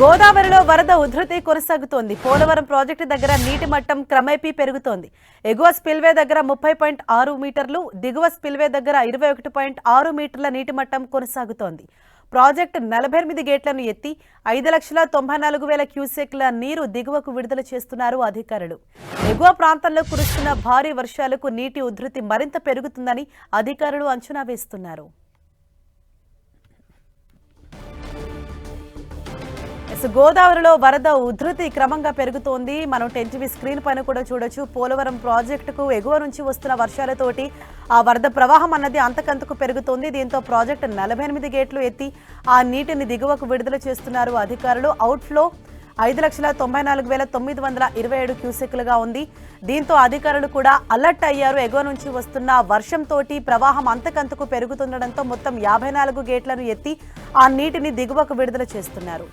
గోదావరిలో వరద ఉధృతి కొనసాగుతోంది. పోలవరం ప్రాజెక్టు దగ్గర నీటి మట్టం క్రమేపీ పెరుగుతోంది. ఎగువ స్పిల్వే దగ్గర ముప్పై పాయింట్ ఆరు మీటర్లు దిగువ స్పిల్వే దగ్గర ఇరవై ఒకటి పాయింట్ ఆరు మీటర్ల నీటి మట్టం కొనసాగుతోంది. ప్రాజెక్టు నలభై ఎనిమిది గేట్లను ఎత్తి ఐదు లక్షల తొంభై నాలుగు వేల క్యూసెక్ల నీరు దిగువకు విడుదల చేస్తున్నారు అధికారులు. ఎగువ ప్రాంతంలో కురుస్తున్న భారీ వర్షాలకు నీటి ఉధృతి మరింత పెరుగుతుందని అధికారులు అంచనా వేస్తున్నారు. గోదావరిలో వరద ఉధృతి క్రమంగా పెరుగుతోంది. మనం టెన్ టీవీ స్క్రీన్ పైన కూడా చూడొచ్చు. పోలవరం ప్రాజెక్టుకు ఎగువ నుంచి వస్తున్న వర్షాలతోటి ఆ వరద ప్రవాహం అన్నది అంతకంతకు పెరుగుతోంది. దీంతో ప్రాజెక్టు నలభై ఎనిమిది గేట్లు ఎత్తి ఆ నీటిని దిగువకు విడుదల చేస్తున్నారు అధికారులు. అవుట్ఫ్లో ఐదు లక్షల తొంభై నాలుగు వేల తొమ్మిది వందల ఇరవై ఏడు క్యూసెక్లుగా ఉంది. దీంతో అధికారులు కూడా అలర్ట్ అయ్యారు. ఎగువ నుంచి వస్తున్న వర్షంతో ప్రవాహం అంతకంతకు పెరుగుతుండడంతో మొత్తం యాభై నాలుగు గేట్లను ఎత్తి ఆ నీటిని దిగువకు విడుదల చేస్తున్నారు.